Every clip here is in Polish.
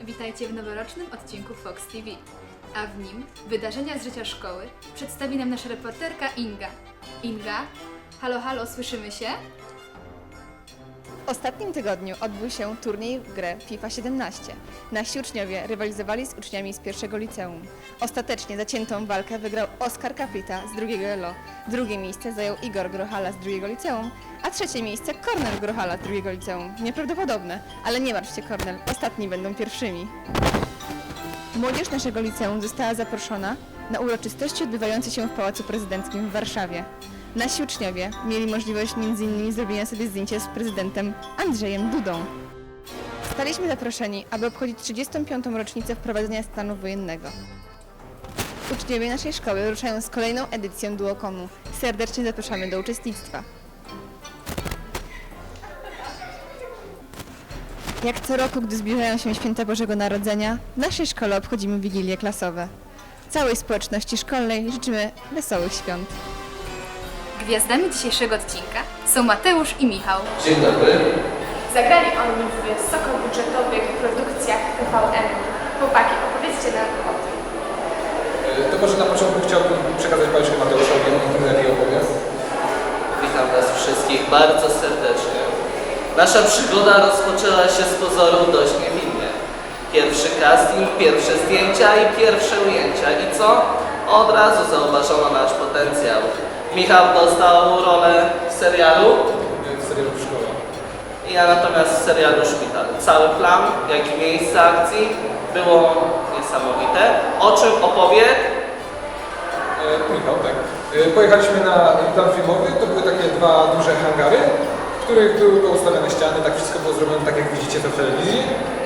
Witajcie w noworocznym odcinku Fox TV. A w nim wydarzenia z życia szkoły przedstawi nam nasza reporterka Inga. Inga, halo, halo, słyszymy się? Ostatnim tygodniu odbył się turniej w grę FIFA 17. Nasi uczniowie rywalizowali z uczniami z pierwszego liceum. Ostatecznie zaciętą walkę wygrał Oskar Kaplita z drugiego ELO. Drugie miejsce zajął Igor Grochala z drugiego liceum, a trzecie miejsce Kornel Grochala z drugiego liceum. Nieprawdopodobne, ale nie martw się Kornel, ostatni będą pierwszymi. Młodzież naszego liceum została zaproszona na uroczystości odbywające się w Pałacu Prezydenckim w Warszawie. Nasi uczniowie mieli możliwość m.in. zrobienia sobie zdjęcia z prezydentem Andrzejem Dudą. Staliśmy zaproszeni, aby obchodzić 35. rocznicę wprowadzenia stanu wojennego. Uczniowie naszej szkoły ruszają z kolejną edycją Duokomu. Serdecznie zapraszamy do uczestnictwa. Jak co roku, gdy zbliżają się święta Bożego Narodzenia, w naszej szkole obchodzimy wigilie klasowe. Całej społeczności szkolnej życzymy wesołych świąt. Gwiazdami dzisiejszego odcinka są Mateusz i Michał. Dzień dobry. Zagrali oni w wysokobudżetowych produkcjach TVN. Chłopaki, opowiedzcie nam o tym. To może na początku chciałbym przekazać pałeczkę Mateuszowi, on trochę lepiej opowiast. Witam Was wszystkich bardzo serdecznie. Nasza przygoda rozpoczęła się z pozoru dość. Pierwszy casting, pierwsze zdjęcia i pierwsze ujęcia. I co? Od razu zauważono nasz potencjał. Michał dostał rolę w serialu, W serialu Szkoła. ja natomiast w serialu Szpital. Cały plan, jak i miejsce akcji było niesamowite. O czym opowie E, Michał, tak. E, Pojechaliśmy na plan filmowy, to były takie dwa duże hangary, których były poustawione ściany, tak wszystko było zrobione tak jak widzicie to w telewizji.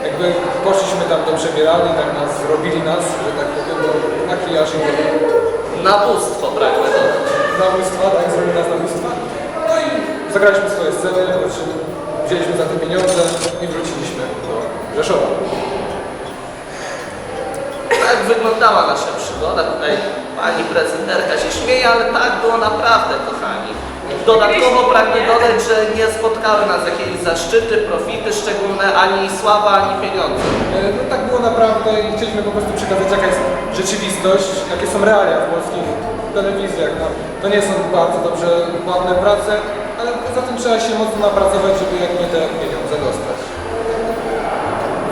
Jakby poszliśmy tam do przebieralni, tak nas zrobili nas, że tak powiem, bo makijaż i na bóstwo brakło dodać. na bóstwa, tak, zrobili nas na bóstwa. No i zagraliśmy swoje sceny, wzięliśmy za te pieniądze i wróciliśmy do Rzeszowa. Tak wyglądała nasza przygoda. Tutaj pani prezenterka się śmieje, ale tak było naprawdę, kochani. Dodatkowo pragnę dodać, że nie spotkały nas jakieś zaszczyty, profity szczególne, ani sława, ani pieniądze. E, No tak było naprawdę i chcieliśmy po prostu przekazać jaka jest rzeczywistość, jakie są realia w polskich telewizjach. No, to nie są bardzo dobrze ładne prace, ale poza tym trzeba się mocno napracować, żeby jak nie te pieniądze dostać.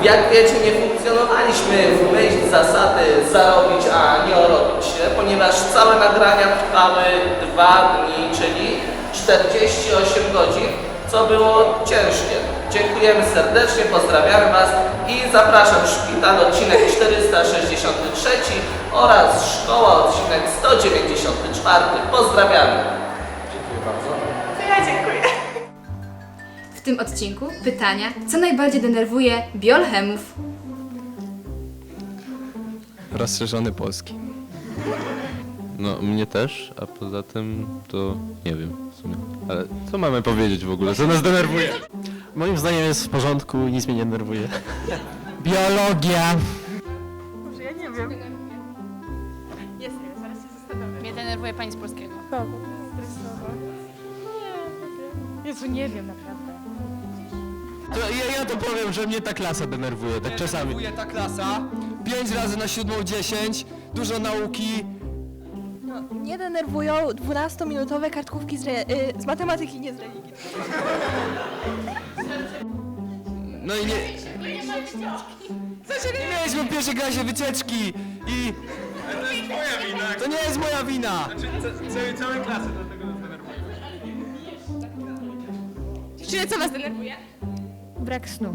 Jak wiecie, nie funkcjonowaliśmy w myśl zasady zarobić, a nie orobić się, ponieważ całe nagrania trwały dwa dni, czyli 48 godzin, co było ciężkie. Dziękujemy serdecznie, pozdrawiamy Was i zapraszam Szpital, odcinek 463 oraz Szkoła, odcinek 194. Pozdrawiamy. Dziękuję bardzo. To ja dziękuję. W tym odcinku pytania, co najbardziej denerwuje biolchemów. Rozszerzony polski. No, mnie też, a poza tym to nie wiem w sumie. Ale co mamy powiedzieć w ogóle? Co nas denerwuje? Moim zdaniem jest w porządku, nic mnie nie denerwuje. Biologia. Może ja nie wiem. Jest, jest, zaraz się zastanowię. Mnie denerwuje pani z polskiego. Prawo, stresowa. Nie, Jezu, nie wiem naprawdę. To ja, ja to powiem, że mnie ta klasa denerwuje, tak czasami. Denerwuje ta klasa. 5 razy na siódmą 10, dużo nauki. Mnie denerwują 12-minutowe kartkówki z, re, y, z matematyki, nie z religii. No i nie... Nie mieliśmy w pierwszej klasie wycieczki i... To jest moja wina. To nie jest moja wina. Dziewczyny, co was denerwuje? Brak snu.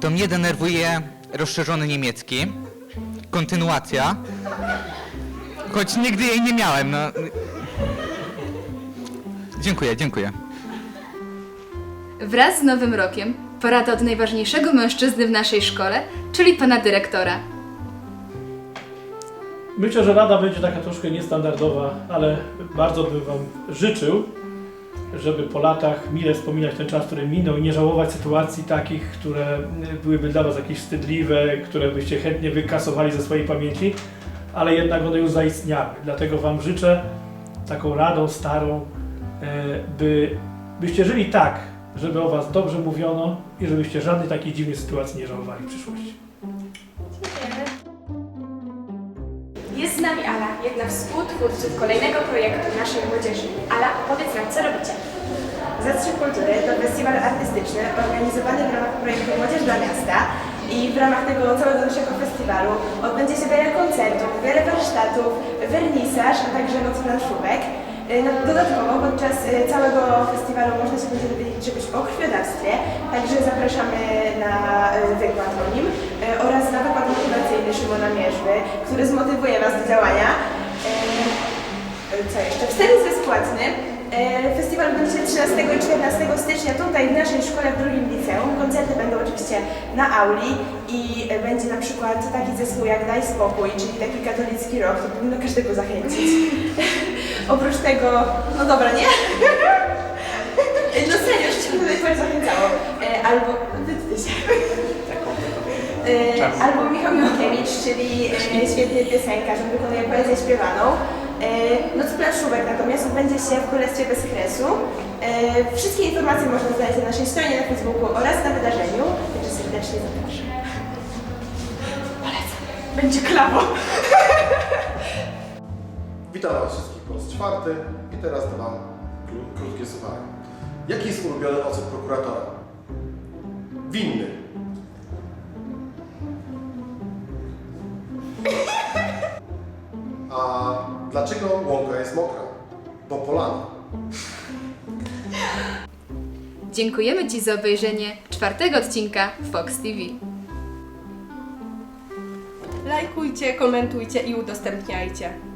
To mnie denerwuje rozszerzony niemiecki. Kontynuacja. Choć nigdy jej nie miałem, no. Dziękuję, dziękuję. Wraz z Nowym Rokiem porada od najważniejszego mężczyzny w naszej szkole, czyli pana dyrektora. Myślę, że rada będzie taka troszkę niestandardowa, ale bardzo bym Wam życzył, żeby po latach mile wspominać ten czas, który minął i nie żałować sytuacji takich, które byłyby dla Was jakieś wstydliwe, które byście chętnie wykasowali ze swojej pamięci, ale jednak one już zaistniały. Dlatego Wam życzę taką radą starą, e, by, byście żyli tak, żeby o Was dobrze mówiono i żebyście żadnej takiej dziwnej sytuacji nie żałowali w przyszłości. Jest z nami Ala, jedna współtwórców kolejnego projektu naszej młodzieży. Ala, powiedz nam, co robicie? Zastrzyk Kultury to festiwal artystyczny organizowany w ramach projektu Młodzież dla Miasta i w ramach tego całego naszego festiwalu odbędzie się wiele koncertów, wiele warsztatów, wernisaż, a także noc planszówek. Y, no, Dodatkowo podczas y, całego festiwalu można się będzie dowiedzieć czegoś o krwiodawstwie, także zapraszamy na y, wykład o nim oraz na wykład motywacyjny Szymona Mierzwy, który zmotywuje Was do działania. Co jeszcze? Wstęp jest bezpłatny. E, Festiwal będzie się 13 i 14 stycznia tutaj w naszej szkole w drugim liceum. Koncerty będą oczywiście na auli i e, będzie na przykład taki zespół jak Daj Spokój, czyli taki katolicki rok, to powinno każdego zachęcić. Oprócz tego, no dobra, nie? no serio, już Cię tutaj bardzo zachęcało. E, Albo, wytnij się. E, Albo Michał Miłkiewicz, czyli e, świetny piosenkarz, on wykonuje poezję śpiewaną. E, Noc planszówek natomiast odbędzie się w Królestwie Bez Kresu. E, Wszystkie informacje można znaleźć na naszej stronie na Facebooku oraz na wydarzeniu, także serdecznie zapraszam. Polecam. Będzie klawo. Witam Was wszystkich po raz czwarty i teraz dam kró- krótkie słuchanie. Jaki jest ulubiony ocet prokuratora? Winny. Dlaczego łąka jest mokra? Bo polana. Dziękujemy Ci za obejrzenie czwartego odcinka Fox TV. Lajkujcie, komentujcie i udostępniajcie.